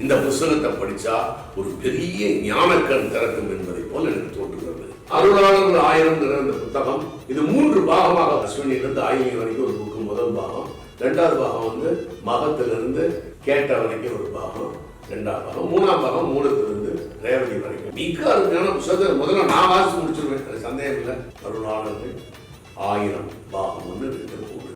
இந்த புஸ்தகத்தை படிச்சா ஒரு பெரிய ஞானக்கண் திறக்கும் என்பதை போல எனக்கு தோன்றுகிறது அருளாளர் ஆயிரம் இந்த புத்தகம். இது மூன்று பாகமாக அஸ்வினிலிருந்து ஆயிரம் வரைக்கும் ஒரு புக்கு. முதல் பாகம். ரெண்டாவது பாகம் வந்து மகத்திலிருந்து கேட்ட வரைக்கும் ஒரு பாகம். ரெண்டாம் பாகம். மூணாம் பாகம் மூலத்திலிருந்து ரேவதி வரைக்கும். மிக அருமையான புத்தகத்தை முதல்ல நான் வாசிச்சு முடிச்சிருவேன். சந்தேகம் இல்லை. அருளாளர்கள் ஆயிரம் பாகம் ஒன்று ரெண்டு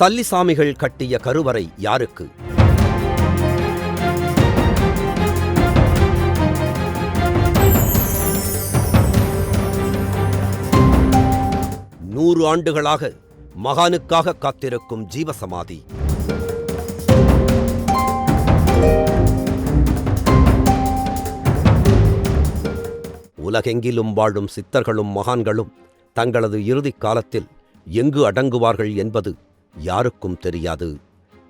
சல்லிசாமிகள் கட்டிய கருவறை யாருக்கு? நூறு ஆண்டுகளாக மகானுக்காக காத்திருக்கும் ஜீவசமாதி. உலகெங்கிலும் வாழும் சித்தர்களும் மகான்களும் தங்களது இறுதிக் காலத்தில் எங்கு அடங்குவார்கள் என்பது யாருக்கும் தெரியாது.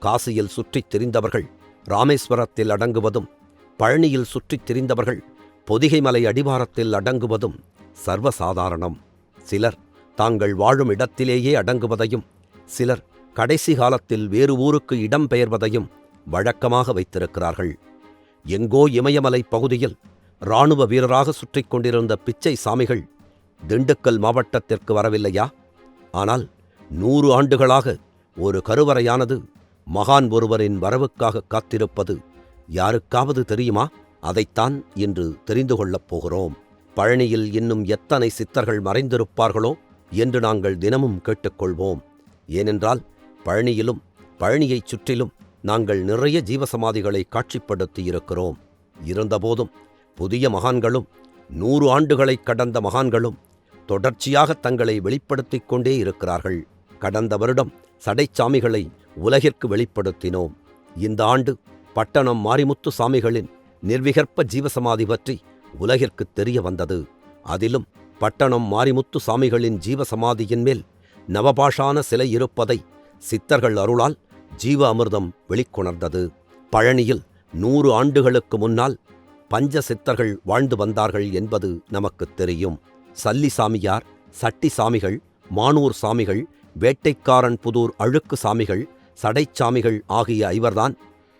காசியில் சுற்றித் திரிந்தவர்கள் ராமேஸ்வரத்தில் அடங்குவதும் பழனியில் சுற்றித் திரிந்தவர்கள் பொதிகை மலை அடிவாரத்தில் அடங்குவதும் சர்வசாதாரணம். சிலர் தாங்கள் வாழும் இடத்திலேயே அடங்குவதையும் சிலர் கடைசி காலத்தில் வேறு ஊருக்கு இடம்பெயர்வதையும் வழக்கமாக வைத்திருக்கிறார்கள். எங்கோ இமயமலை பகுதியில் இராணுவ வீரராக சுற்றிக் கொண்டிருந்த பிச்சை சாமிகள் திண்டுக்கல் மாவட்டத்திற்கு வரவில்லையா? ஆனால் நூறு ஆண்டுகளாக ஒரு கருவறையானது மகான் ஒருவரின் வரவுக்காக காத்திருப்பது யாருக்காவது தெரியுமா? அதைத்தான் இன்று தெரிந்து கொள்ளப் போகிறோம். பழனியில் இன்னும் எத்தனை சித்தர்கள் மறைந்திருப்பார்களோ என்று நாங்கள் தினமும் கேட்டுக்கொள்வோம். ஏனென்றால் பழனியிலும் பழனியைச் சுற்றிலும் நாங்கள் நிறைய ஜீவசமாதிகளை காட்சிப்படுத்தி இருக்கிறோம் இருந்தபோதும் புதிய மகான்களும் நூறு ஆண்டுகளைக் கடந்த மகான்களும் தொடர்ச்சியாக தங்களை வெளிப்படுத்திக் கொண்டே இருக்கிறார்கள். கடந்த வருடம் சடைச்சாமிகளை உலகிற்கு வெளிப்படுத்தினோம். இந்த ஆண்டு பட்டணம் மாரிமுத்து சாமிகளின் நிர்விகற்ப ஜீவசமாதி பற்றி உலகிற்கு தெரிய வந்தது. அதிலும் பட்டணம் மாரிமுத்து சாமிகளின் ஜீவசமாதியின் மேல் நவபாஷான சிலை இருப்பதை சித்தர்கள் அருளால் ஜீவ அமிர்தம் வெளிக்கொணர்ந்தது. பழனியில் நூறு ஆண்டுகளுக்கு முன்னால் பஞ்ச சித்தர்கள் வாழ்ந்து வந்தார்கள் என்பது நமக்குத் தெரியும். சல்லி சாமியார் சட்டி சாமிகள் மானூர் சாமிகள் வேட்டைக்காரன் புதூர் அழுக்கு சாமிகள் சடைச்சாமிகள் ஆகிய ஐவர்தான்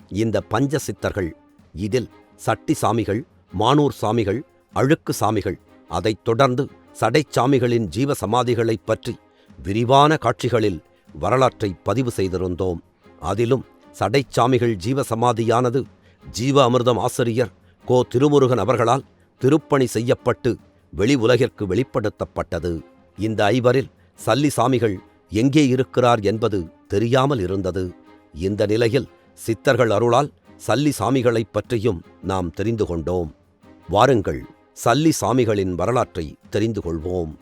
இந்த பஞ்ச சித்தர்கள் இதில் சட்டி சாமிகள் மானூர் சாமிகள் அழுக்கு சாமிகள் அதைத் தொடர்ந்து சடைச்சாமிகளின் ஜீவ சமாதிகளைப் பற்றி விரிவான காட்சிகளில் வரலாற்றை பதிவு செய்திருந்தோம். அதிலும் சடைச்சாமிகள் ஜீவ சமாதியானது ஜீவ அமிர்தம் ஆசிரியர் கோ. திருமுருகன் அவர்களால் திருப்பணி செய்யப்பட்டு வெளி உலகிற்கு வெளிப்படுத்தப்பட்டது. இந்த ஐவரில் சல்லி சாமிகள் எங்கே இருக்கிறார் என்பது தெரியாமல் இருந்தது. இந்த நிலையில் சித்தர்கள் அருளால் சல்லி சாமிகளைப் பற்றியும் நாம் தெரிந்து கொண்டோம். வாருங்கள் சல்லி சாமிகளின் வரலாற்றை தெரிந்து கொள்வோம்.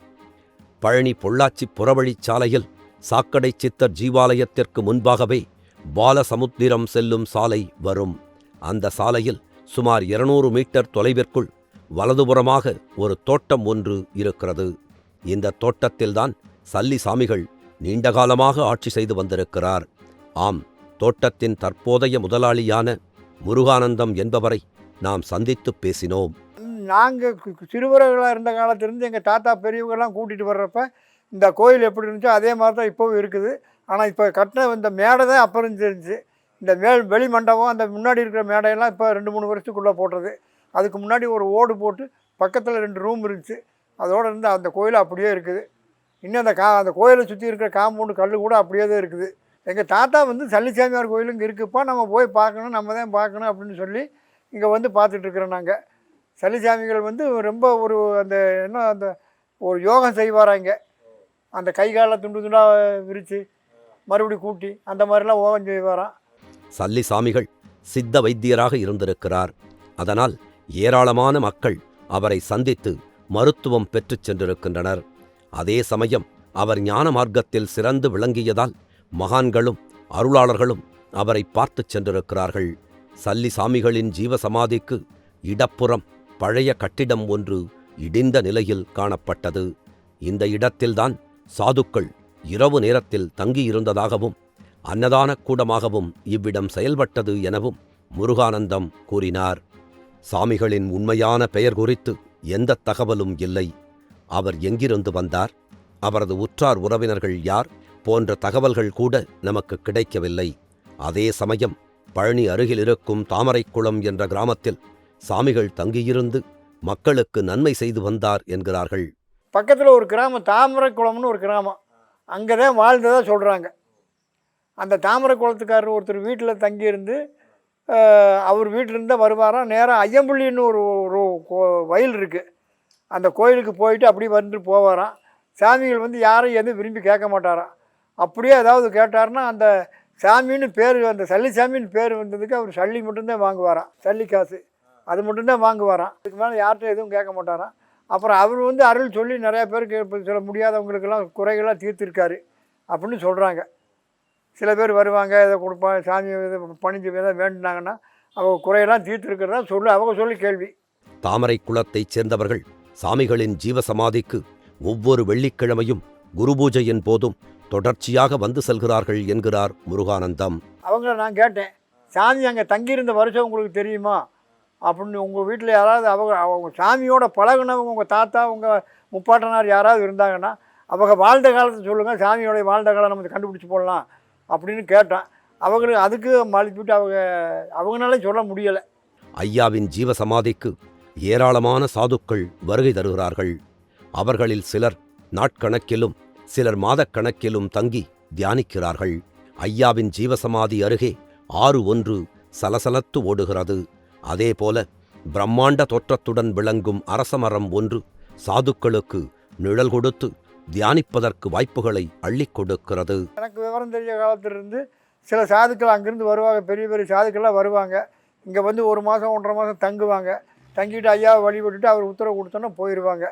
பழனி பொள்ளாச்சி புறவழிச் சாலையில் சாக்கடை சித்தர் ஜீவாலயத்திற்கு முன்பாகவே பாலசமுத்திரம் செல்லும் சாலை வரும். அந்த சாலையில் சுமார் இருநூறு மீட்டர் தொலைவிற்குள் வலதுபுறமாக ஒரு தோட்டம் ஒன்று இருக்கிறது. இந்த தோட்டத்தில்தான் சல்லி சாமிகள் நீண்டகாலமாக ஆட்சி செய்து வந்திருக்கிறார். ஆம் தோட்டத்தின் தற்போதைய முதலாளியான முருகானந்தம் என்பவரை நாம் சந்தித்துப் பேசினோம். நாங்கள் சிறுவர்களாக இருந்த காலத்திலிருந்து எங்கள் தாத்தா பெரியவங்கெல்லாம் கூட்டிகிட்டு வர்றப்ப இந்த கோயில் எப்படி இருந்துச்சோ அதே மாதிரி தான் இப்போவும் இருக்குது. ஆனால் இப்போ கட்டின இந்த மேடை தான் அப்போ இருந்துருந்துச்சு இந்த மேல் வெளி மண்டபம் அந்த முன்னாடி இருக்கிற மேடையெல்லாம் இப்போ ரெண்டு மூணு வருஷத்துக்குள்ளே போட்டது. அதுக்கு முன்னாடி ஒரு ஓடு போட்டு பக்கத்தில் ரெண்டு ரூம் இருந்துச்சு. அதோடு இருந்து அந்த கோயில் அப்படியே இருக்குது. இன்னும் அந்த கா அந்த கோயிலை சுற்றி இருக்கிற காம்பவுண்டு கல் கூட அப்படியே தான் இருக்குது. எங்கள் தாத்தா வந்து சல்லிசாமியார் கோயில் இங்கே இருக்குப்பா நம்ம போய் பார்க்கணும் நம்ம தான் பார்க்கணும் அப்படின்னு சொல்லி இங்கே வந்து பார்த்துட்ருக்குறோம் நாங்கள் சல்லிசாமிகள் வந்து ரொம்ப ஒரு அந்த என்ன அந்த ஒரு யோகம் செய்வாராங்க அந்த கை காலை துண்டு துண்டாக விரித்து மறுபடியும் கூட்டி அந்த மாதிரிலாம் ஓகம் செய்வாராம். சல்லி சாமிகள் சித்த வைத்தியராக இருந்திருக்கிறார். அதனால் ஏராளமான மக்கள் அவரை சந்தித்து மருத்துவம் பெற்றுச் சென்றிருக்கின்றனர். அதே சமயம் அவர் ஞான மார்க்கத்தில் சிறந்து விளங்கியதால் மகான்களும் அருளாளர்களும் அவரை பார்த்துச் சென்றிருக்கிறார்கள். சல்லி சாமிகளின் ஜீவசமாதிக்கு இடப்புறம் பழைய கட்டிடம் ஒன்று இடிந்த நிலையில் காணப்பட்டது. இந்த இடத்தில்தான் சாதுக்கள் இரவு நேரத்தில் தங்கியிருந்ததாகவும் அன்னதான கூடமாகவும் இவ்விடம் செயல்பட்டது எனவும் முருகானந்தம் கூறினார். சாமிகளின் உண்மையான பெயர் குறித்து எந்த தகவலும் இல்லை. அவர் எங்கிருந்து வந்தார்? அவரது உற்றார் உறவினர்கள் யார்? போன்ற தகவல்கள் கூட நமக்கு கிடைக்கவில்லை. அதே சமயம் பழனி அருகில் இருக்கும் தாமரைக்குளம் என்ற கிராமத்தில் சாமிகள் தங்கியிருந்து மக்களுக்கு நன்மை செய்து வந்தார் என்கிறார்கள். பக்கத்தில் ஒரு கிராமம் தாமரை குளம்னு ஒரு கிராமம். அங்கே தான் வாழ்ந்ததாக சொல்கிறாங்க அந்த தாமரை குளத்துக்காரர் ஒருத்தர் வீட்டில் தங்கியிருந்து அவர் வீட்டிலேருந்து வருவாராம் நேராக ஐயம்புள்ளின்னு ஒரு ஒரு வயல் இருக்குது அந்த கோயிலுக்கு போயிட்டு அப்படியே வந்துட்டு போவாராம். சாமிகள் வந்து யாரையும் எதுவும் விரும்பி கேட்க மாட்டாராம். அப்படியே ஏதாவது கேட்டாருன்னா அந்த சாமின்னு பேர் அந்த சல்லி சாமின்னு பேர் வந்ததுக்கு அவர் சல்லி மட்டும்தான் வாங்குவாராம். சல்லி காசு. அது மட்டும்தான் வாங்குவாராம். அதுக்கு மேலே யார்கிட்ட எதுவும் கேட்க மாட்டாராம். அப்புறம் அவர் வந்து அருள் சொல்லி நிறையா பேருக்கு இப்போ சில முடியாதவங்களுக்கெல்லாம் குறைகளாக தீர்த்திருக்காரு அப்படின்னு சொல்கிறாங்க சில பேர் வருவாங்க இதை கொடுப்பாங்க சாமி இதை பணிஞ்சு எதாவது வேண்டுனாங்கன்னா அவங்க குறையெல்லாம் தீர்த்திருக்கிறதா சொல்லு அவங்க சொல்லி கேள்வி. தாமரை குலத்தைச் சேர்ந்தவர்கள் சாமிகளின் ஜீவசமாதிக்கு ஒவ்வொரு வெள்ளிக்கிழமையும் குருபூஜையின் போதும் தொடர்ச்சியாக வந்து செல்கிறார்கள் என்கிறார் முருகானந்தம். அவங்கள நான் கேட்டேன் சாமி அங்கே தங்கியிருந்த வருஷம் உங்களுக்கு தெரியுமா? அப்படின்னு உங்கள் வீட்டில் யாராவது அவங்க அவங்க சாமியோட பழகுனவங்க உங்கள் தாத்தா உங்கள் முப்பாட்டனார் யாராவது இருந்தாங்கன்னா அவங்க வாழ்ந்த காலத்தை சொல்லுங்கள் சாமியோடைய வாழ்ந்த காலம் நம்ம கண்டுபிடிச்சி போடலாம் அப்படின்னு கேட்டேன். அவங்களுக்கு அதுக்கு மலிப்பிட்டு அவங்க அவங்களால சொல்ல முடியலை. ஐயாவின் ஜீவசமாதிக்கு ஏராளமான சாதுக்கள் வருகை தருகிறார்கள். அவர்களில் சிலர் நாட்கணக்கிலும் சிலர் மாதக்கணக்கிலும் தங்கி தியானிக்கிறார்கள். ஐயாவின் ஜீவசமாதி அருகே ஆறு ஒன்று சலசலத்து ஓடுகிறது. அதேபோல பிரம்மாண்ட தோற்றத்துடன் விளங்கும் அரசமரம் ஒன்று சாதுக்களுக்கு நிழல் கொடுத்து தியானிப்பதற்கு வாய்ப்புகளை அள்ளிக் கொடுக்கிறது. எனக்கு விவரம் தெரிஞ்ச காலத்திலிருந்து சில சாதுக்கள் அங்கிருந்து வருவாங்க. பெரிய பெரிய சாதுக்கள்லாம் வருவாங்க. இங்கே வந்து ஒரு மாதம் ஒன்றரை மாதம் தங்குவாங்க. தங்கிட்டு ஐயா வழிபட்டுட்டு அவர் உத்தரவு கொடுத்தோன்னா போயிடுவாங்க.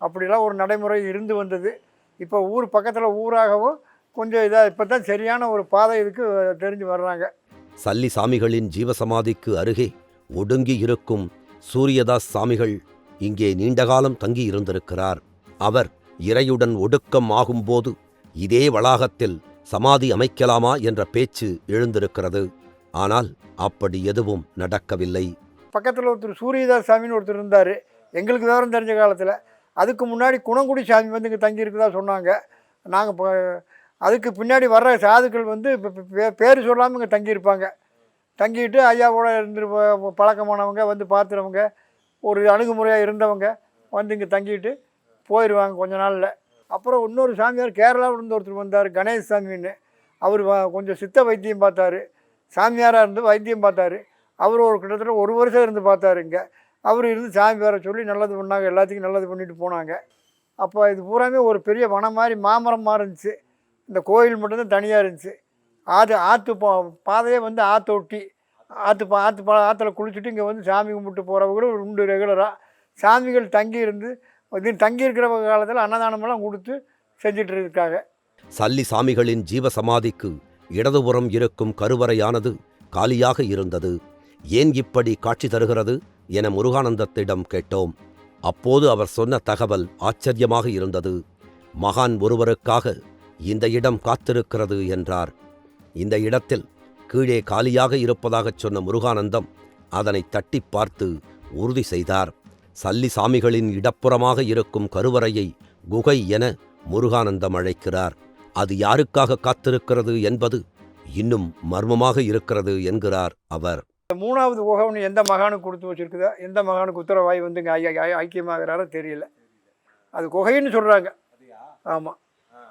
அப்படிலாம் ஒரு நடைமுறை இருந்து வந்தது. இப்போ ஊர் பக்கத்தில் ஊராகவும் கொஞ்சம் இதாக இப்போ தான் சரியான ஒரு பாதை இதுக்கு தெரிஞ்சு வர்றாங்க. சல்லி சாமிகளின் ஜீவசமாதிக்கு அருகே ஒடுங்கி இருக்கும் சூரியதாஸ் சாமிகள் இங்கே நீண்டகாலம் தங்கியிருந்திருக்கிறார் அவர் இறையுடன் ஒடுக்கம் ஆகும்போது இதே வளாகத்தில் சமாதி அமைக்கலாமா என்ற பேச்சு எழுந்திருக்கிறது. ஆனால் அப்படி எதுவும் நடக்கவில்லை. பக்கத்தில் ஒருத்தர் சூரியதாஸ் சாமின்னு ஒருத்தர் இருந்தார். எங்களுக்கு விவரம் தெரிஞ்ச காலத்தில். அதுக்கு முன்னாடி குணங்குடி சாமி வந்து இங்கே தங்கியிருக்குதா சொன்னாங்க. நாங்கள் இப்போ அதுக்கு பின்னாடி வர்ற சாதுக்கள் வந்து இப்போ பேர் சொல்லாமல் இங்கே தங்கியிருப்பாங்க. தங்கிட்டு ஐயாவோட இருந்து பழக்கமானவங்க வந்து பார்த்துறவங்க ஒரு அணுகுமுறையாக இருந்தவங்க வந்து இங்கே தங்கிட்டு போயிடுவாங்க கொஞ்ச நாளில். அப்புறம் இன்னொரு சாமியார் கேரளாவில் இருந்து ஒருத்தர் வந்தார் கணேஷ் சாமின்னு அவர் வ- கொஞ்சம் சித்த வைத்தியம் பார்த்தாரு. சாமியாராக இருந்து வைத்தியம் பார்த்தாரு. அவர் ஒரு கிட்டத்தட்ட ஒரு வருஷம் இருந்து பார்த்தாரு இங்கே. அவர் இருந்து சாமி பேரை சொல்லி நல்லது பண்ணாங்க எல்லாத்துக்கும் நல்லது பண்ணிட்டு போனாங்க. அப்போ இது பூராமே ஒரு பெரிய வனம் மாதிரி மாமரம் மாதிரி இருந்துச்சு. இந்த கோயில் மட்டும்தான் தனியாக இருந்துச்சு. ஆற்று ஆற்று பா பாதையே வந்து ஆற்று ஒட்டி ஆற்று பா ஆற்று பா ஆற்றுல குளிச்சுட்டு இங்கே வந்து சாமி கும்பிட்டு போகிறவங்களும் உண்டு ரெகுலராக சாமிகள் தங்கி இருந்து இது தங்கி இருக்கிற காலத்தில் அன்னதானமெல்லாம் கொடுத்து செஞ்சுட்டு இருக்காங்க. சல்லி சாமிகளின் ஜீவசமாதிக்கு இடதுபுறம் இருக்கும் கருவறையானது காலியாக இருந்தது. ஏன் இப்படி காட்சி தருகிறது என முருகானந்தத்திடம் கேட்டோம். அப்போது அவர் சொன்ன தகவல் ஆச்சரியமாக இருந்தது. மகான் ஒருவருக்காக இந்த இடம் காத்திருக்கிறது என்றார். இந்த இடத்தில் கீழே காலியாக இருப்பதாகச் சொன்ன முருகானந்தம் அதனை தட்டிப் பார்த்து உறுதி செய்தார். சல்லி சாமிகளின் இடப்புறமாக இருக்கும் கருவறையை குகை என முருகானந்தம் அழைக்கிறார். அது யாருக்காக காத்திருக்கிறது என்பது இன்னும் மர்மமாக இருக்கிறது என்கிறார் அவர். மூணாவது குகவன் எந்த மகானுக்கு கொடுத்து வச்சிருக்குதோ எந்த மகானுக்கு உத்தரவாய் வந்து இங்கே ஐ- ஐ- ஐக்கியமாகிறாரோ தெரியல. அது குகைன்னு சொல்கிறாங்க ஆமாம்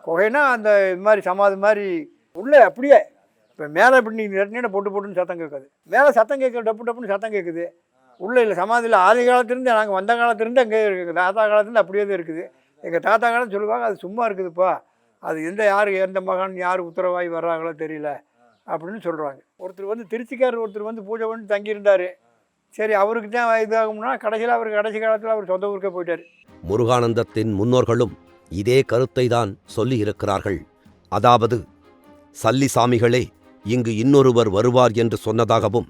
குகைனா அந்த இது மாதிரி சமாதி மாதிரி உள்ளே அப்படியே இப்போ மேலே இப்படி நீங்கள் நெட்டின பொட்டு பொட்டுன்னு சத்தம் கேட்காது. மேலே சத்தம் கேட்க டப்பு டப்புன்னு சத்தம் கேட்குது. உள்ளே இல்லை சமாதியில் ஆதி காலத்துலேருந்து நாங்கள் வந்த காலத்துலேருந்து அங்கே இருக்குது. தாத்தா காலத்துலேருந்து அப்படியே தான் இருக்குது. எங்கள் தாத்தா காலம் சொல்லுவாங்க அது சும்மா இருக்குதுப்பா. அது எந்த யார் எந்த மகான் யார் உத்தரவாகி வர்றாங்களோ தெரியல. அப்படின்னு சொல்கிறாங்க ஒருத்தர் வந்து திருச்சிக்காரர் ஒருத்தர் வந்து பூஜை பண்ணி தங்கியிருந்தார். சரி அவருக்கு தான் இதாகும்னா கடைசியில் அவர் கடைசி காலத்தில் அவர் சொந்த ஊருக்கே போயிட்டார். முருகானந்தத்தின் முன்னோர்களும் இதே கருத்தை தான் சொல்லியிருக்கிறார்கள். அதாவது சல்லி சாமிகளே இங்கு இன்னொருவர் வருவார் என்று சொன்னதாகவும்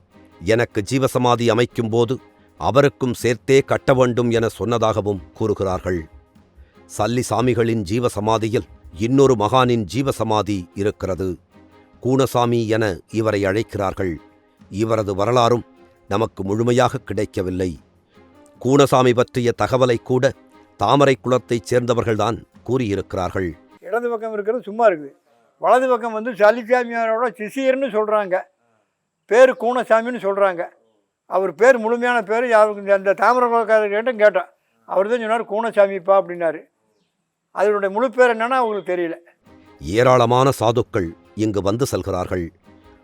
எனக்கு ஜீவசமாதி அமைக்கும்போது அவருக்கும் சேர்த்தே கட்ட வேண்டும் என சொன்னதாகவும் கூறுகிறார்கள். சல்லி சாமிகளின் ஜீவசமாதியில் இன்னொரு மகானின் ஜீவசமாதி இருக்கிறது. கூணசாமி என இவரை அழைக்கிறார்கள். இவரது வரலாறும் நமக்கு முழுமையாக கிடைக்கவில்லை. கூணசாமி பற்றிய தகவலை கூட தாமரை குலத்தைச் சேர்ந்தவர்கள்தான் கூறியிருக்கிறார்கள். இடது பக்கம் இருக்கிறது சும்மா இருக்குது. வலது பக்கம் வந்து சலிசாமியாரோட சிசியர்னு சொல்கிறாங்க பேர் கூணசாமின்னு சொல்கிறாங்க அவர் பேர் முழுமையான பேர் யாருக்கு அந்த தாமரை கேட்டும் கேட்டோம் அவர் தான் சொன்னார் கூணசாமிப்பா அப்படின்னாரு. அதனுடைய முழு பேர் என்னன்னா அவங்களுக்கு தெரியல. ஏராளமான சாதுக்கள் இங்கு வந்து செல்கிறார்கள்.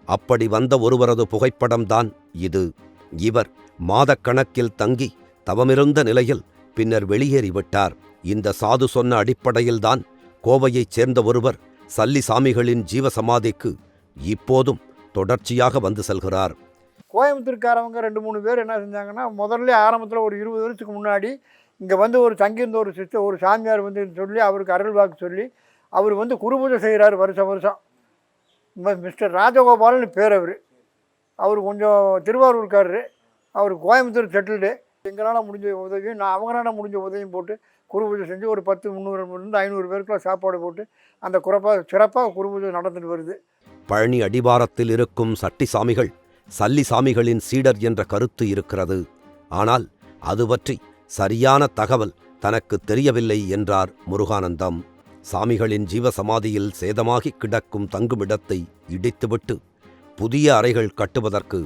அப்படி வந்த ஒருவரது புகைப்படம்தான் இது. இவர் மாதக்கணக்கில் தங்கி தவமிருந்த நிலையில் பின்னர் வெளியேறிவிட்டார். இந்த சாது சொன்ன அடிப்படையில்தான் கோவையைச் சேர்ந்த ஒருவர் சல்லி சாமிகளின் ஜீவசமாதிக்கு இப்போதும் தொடர்ச்சியாக வந்து செல்கிறார். கோயம்புத்தூர்காரவங்க ரெண்டு மூணு பேர் என்ன செஞ்சாங்கன்னா முதல்ல ஆரம்பத்தில் ஒரு இருபது வருஷத்துக்கு முன்னாடி இங்கே வந்து ஒரு தங்கியிருந்த ஒரு சிஸ்டர் ஒரு சாமியார் வந்து சொல்லி அவருக்கு அருள் வாக்கு சொல்லி அவர் வந்து குருபூஜை செய்கிறார் வருஷம் வருஷம். மிஸ்டர் ராஜகோபால்னு பேர் அவர். அவர் கொஞ்சம் திருவாரூர்காரரு. அவர் கோயம்புத்தூர் செட்டில்டு எங்களால் முடிஞ்ச உதவியும் நான் அவங்களால முடிஞ்ச உதவியும் போட்டு குருபூஜை செஞ்சு ஒரு பத்து முந்நூறுலேருந்து ஐநூறு பேருக்குள்ள சாப்பாடு போட்டு அந்த குறப்பாக சிறப்பாக குருபூஜை நடந்துட்டு வருது. பழனி அடிவாரத்தில் இருக்கும் சட்டி சாமிகள் சல்லி சாமிகளின் சீடர் என்ற கருத்து இருக்கிறது. ஆனால் அது பற்றி சரியான தகவல் தனக்கு தெரியவில்லை என்றார் முருகானந்தம். சாமிகளின் ஜீவசமாதியில் சேதமாகி கிடக்கும் தங்குமிடத்தை இடித்துவிட்டு புதிய அறைகள் கட்டுவதற்கு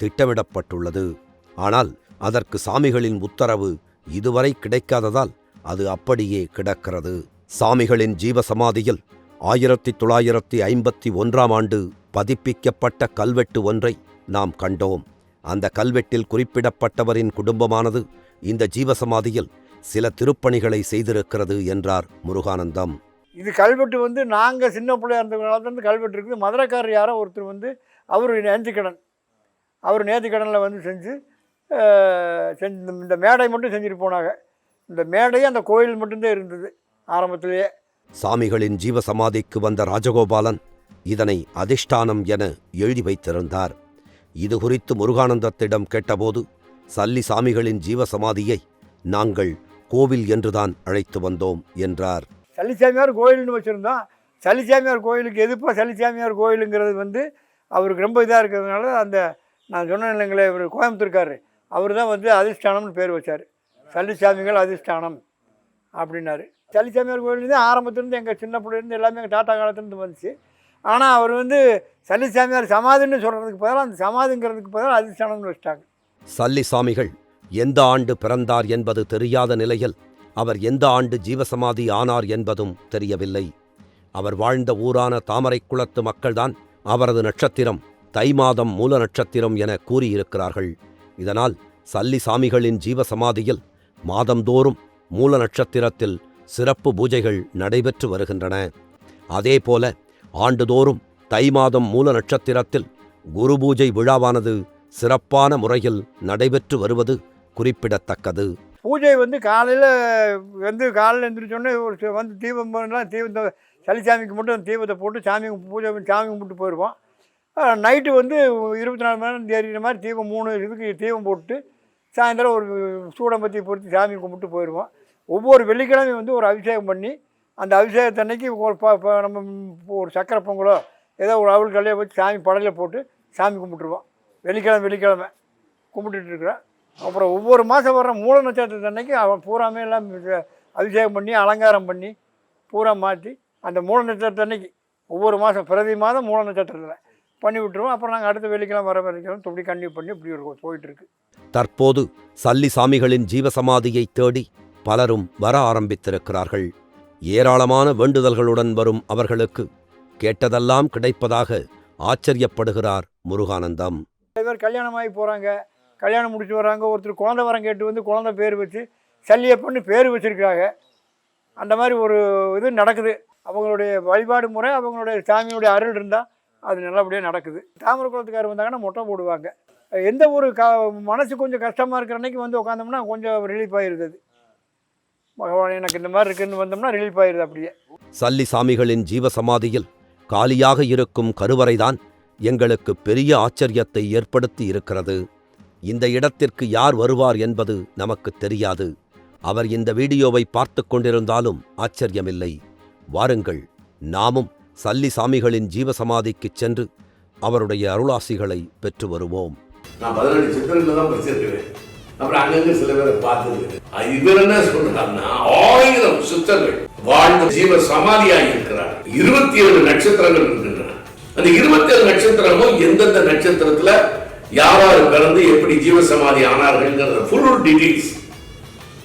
திட்டமிடப்பட்டுள்ளது. ஆனால் அதற்கு சாமிகளின் உத்தரவு இதுவரை கிடைக்காததால் அது அப்படியே கிடக்கிறது. சாமிகளின் ஜீவசமாதியில் ஆயிரத்தி தொள்ளாயிரத்தி ஐம்பத்தி ஒன்றாம் ஆண்டு பதிப்பிக்கப்பட்ட கல்வெட்டு ஒன்றை நாம் கண்டோம். அந்த கல்வெட்டில் குறிப்பிடப்பட்டவரின் குடும்பமானது இந்த ஜீவசமாதியில் சில திருப்பணிகளை செய்திருக்கிறது என்றார் முருகானந்தம். இது கல்வெட்டு வந்து நாங்கள் சின்ன பிள்ளையா இருந்த காலத்துலேருந்து கல்வெட்டு இருக்குது. மதுரைக்காரர் யாரோ ஒருத்தர் வந்து அவர் நேர்த்திக்கடன். அவர் நேர்த்திக்கடனில் வந்து செஞ்சு செஞ்சு இந்த- மேடை மட்டும் செஞ்சுட்டு போனாங்க. இந்த மேடையும் அந்த கோயில் மட்டும்தான் இருந்தது ஆரம்பத்திலேயே. சாமிகளின் ஜீவசமாதிக்கு வந்த ராஜகோபாலன் இதனை அதிஷ்டானம் என எழுதி வைத்திருந்தார். இது குறித்து முருகானந்தத்திடம் கேட்டபோது சல்லி சாமிகளின் ஜீவசமாதியை நாங்கள் கோவில் என்றுதான் அழைத்து வந்தோம் என்றார். சல்லிசாமியார் கோயில்னு வச்சுருந்தோம் சல்லிசாமியார் கோயிலுக்கு எதுப்பா சல்லிசாமியார் கோயிலுங்கிறது வந்து அவருக்கு ரொம்ப இதாக இருக்கிறதுனால அந்த நான் சொன்னேன் இல்லைங்களே இவர் கோயம்புத்தூர்காரர் அவர் தான் வந்து அதிஷ்டானம்னு பேர் வச்சார். சல்லிசாமிகள் அதிஷ்டானம் அப்படின்னாரு. சல்லிசாமியார் கோயில் தான் ஆரம்பத்துலேருந்து எங்கள் சின்ன பிள்ளைலேருந்து எல்லாமே எங்கள் தாத்தா காலத்துலேருந்து வந்துச்சு. ஆனால் அவர் வந்து சல்லிசாமியார் சமாதின்னு சொல்கிறதுக்கு பதிலாக அந்த சமாதிங்கிறதுக்கு பதிலாக அதிஷ்டானம்னு வச்சிட்டாங்க. சல்லி சாமிகள் எந்த ஆண்டு பிறந்தார் என்பது தெரியாத நிலையில் அவர் எந்த ஆண்டு ஜீவசமாதி ஆனார் என்பதும் தெரியவில்லை. அவர் வாழ்ந்த ஊரான தாமரைக் குளத்து மக்கள்தான் அவரது நட்சத்திரம் தை மாதம் மூல நட்சத்திரம் என கூறியிருக்கிறார்கள். இதனால் சல்லி சாமிகளின் ஜீவசமாதியில் மாதந்தோறும் மூல நட்சத்திரத்தில் சிறப்பு பூஜைகள் நடைபெற்று வருகின்றன. அதேபோல ஆண்டுதோறும் தை மாதம் மூல நட்சத்திரத்தில் குரு பூஜை விழாவானது சிறப்பான முறையில் நடைபெற்று வருவது குறிப்பிடத்தக்கது. பூஜை வந்து காலையில் வந்து காலையில் எழுந்திரிச்சோடனே ஒரு வந்து தீபம் பண்ணலாம் தீபத்தை சளிசாமிக்கு மட்டும் அந்த தீபத்தை போட்டு சாமி பூஜை சாமி கும்பிட்டு போயிடுவோம் நைட்டு வந்து இருபத்தி நாலு மணி நேரம் தெரிகிற மாதிரி தீபம் மூணு இதுக்கு தீபம் போட்டு சாயந்தரம் ஒரு சூடம்பத்தி பொறுத்து சாமி கும்பிட்டு போயிடுவோம் ஒவ்வொரு வெள்ளிக்கிழமையும் வந்து ஒரு அபிஷேகம் பண்ணி அந்த அபிஷேகத்தன்னைக்கு ஒரு ப நம்ம ஒரு சக்கரை பொங்கலோ ஏதோ ஒரு அவள் கல்லையை வச்சு சாமி படையில் போட்டு சாமி கும்பிட்டுருவோம். வெள்ளிக்கிழமை வெள்ளிக்கிழமை கும்பிட்டுட்டு இருக்கிறோம். அப்புறம் ஒவ்வொரு மாதம் வர்ற மூல நட்சத்திரத்து அன்னைக்கு அவன் பூராமே எல்லாம் அபிஷேகம் பண்ணி அலங்காரம் பண்ணி பூரா மாற்றி அந்த மூல நட்சத்திரத்து அன்னைக்கு ஒவ்வொரு மாதம் பிரதி மாதம் மூல நட்சத்திரத்தில் பண்ணி விட்டுருவோம். அப்புறம் நாங்கள் அடுத்த வெள்ளிக்கிழமை வர வெள்ளிக்கிழமை இப்படி கண்டினியூ பண்ணி இப்படி ஒரு போயிட்டுருக்கு தற்போது சல்லி சாமிகளின் ஜீவசமாதியை தேடி பலரும் வர ஆரம்பித்திருக்கிறார்கள். ஏராளமான வேண்டுதல்களுடன் வரும் அவர்களுக்கு கேட்டதெல்லாம் கிடைப்பதாக ஆச்சரியப்படுகிறார் முருகானந்தம். நிறைய பேர் கல்யாணம் ஆகி போகிறாங்க கல்யாணம் முடிச்சு வராங்க ஒருத்தர் குழந்தை வரம் கேட்டு வந்து குழந்தை பேர் வச்சு சல்லியப்பன்னு பேர் வச்சுருக்காங்க அந்த மாதிரி ஒரு இது நடக்குது. அவங்களுடைய வழிபாடு முறை அவங்களுடைய சாமியுடைய அருள் இருந்தால் அது நல்லபடியாக நடக்குது. தாமரை குளத்துக்காரர் வந்தாங்கன்னா மொட்டை போடுவாங்க. எந்த ஒரு க மனசு கொஞ்சம் கஷ்டமாக இருக்கிற அன்னைக்கு வந்து உட்காந்தோம்னா கொஞ்சம் ரிலீஃப் ஆயிருது பகவான் எனக்கு இந்த மாதிரி இருக்குன்னு வந்தோம்னா ரிலீஃப் ஆகிருது அப்படியே. சல்லி சாமிகளின் ஜீவசமாதியில் காலியாக இருக்கும் கருவறைதான் எங்களுக்கு பெரிய ஆச்சரியத்தை ஏற்படுத்தி இருக்கிறது. இந்த இடத்திற்கு யார் வருவார் என்பது நமக்கு தெரியாது. அவர் இந்த வீடியோவை பார்த்து கொண்டிருந்தாலும் ஆச்சரியமில்லை. வாருங்கள் நாமும் சல்லி சாமிகளின் ஜீவசமாதிக்குச் சென்று அவருடைய அருளாசிகளை பெற்று வருவோம். நான் பதினெட்டு சித்திரங்கள் தான் படிச்சிருக்கிறேன். அப்புறம் அங்கங்க சில பேரை இவர் என்ன சொல்றாருன்னா ஆயிரம் சித்தர்கள் வாழ்ந்த ஜீவ சமாதியாக இருக்கிறார். இருபத்தி ஏழு நட்சத்திரங்கள் இருக்கின்றன. அந்த இருபத்தி ஏழு நட்சத்திரமும் எந்தெந்த நட்சத்திரத்துல யாராரு பிறந்து எப்படி ஜீவ சமாதி ஆனார்கள்ங்கிறத ஃபுல் டீட்டெயில்ஸ்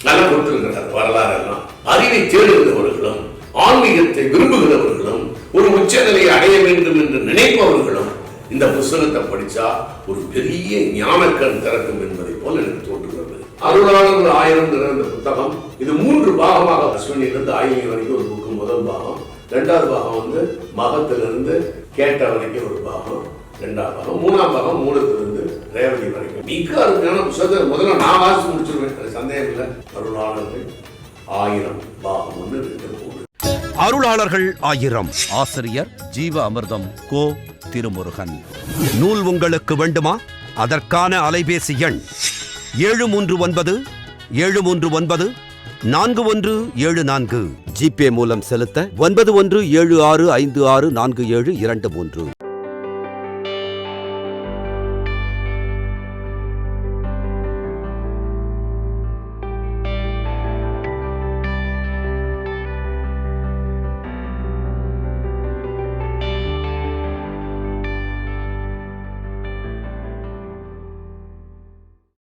நல்லா கொடுத்துருக்கிறார் வரலாறு எல்லாம் அறிவை தேடுகிறவர்களும் ஆன்மீகத்தை விரும்புகிறவர்களும் ஒரு உச்சநிலையை அடைய வேண்டும் என்று நினைப்பவர்களும் இந்த புஸ்தகத்தை படிச்சா ஒரு பெரிய ஞானக்கண் திறக்கும் என்பதை போல் எனக்கு தோன்றுகிறது. அருளாளர்கள் ஆயிரம் இந்த புத்தகம். இது மூன்று பாகமாக அஸ்வினிலிருந்து ஆயிரம் வரைக்கும் ஒரு புக்கு முதல் பாகம். ரெண்டாவது பாகம் வந்து மகத்திலிருந்து கேட்ட வரைக்கும் ஒரு பாகம். ரெண்டாம் பாகம் மூணாம் பாகம் மூலத்திலிருந்து ரேவதி வரைக்கும். மிக அருமையான புத்தகத்தை முதல்ல நான் வாசிச்சு முடிச்சிருவேன். அது சந்தேகம் இல்லை அருளாளர்கள் ஆயிரம் பாகம் ஒன்று மூணு அருளாளர்கள் ஆயிரம். ஆசிரியர் ஜீவ அமிர்தம் கோ திருமுருகன். நூல் உங்களுக்கு வேண்டுமா? அதற்கான அலைபேசி எண் ஏழு மூன்று ஒன்பது ஏழு மூன்று ஒன்பது நான்கு ஒன்று ஏழு நான்கு ஜிபே மூலம் செலுத்த ஒன்பது ஒன்று ஏழு ஆறு ஐந்து ஆறு நான்கு ஏழு இரண்டு மூன்று.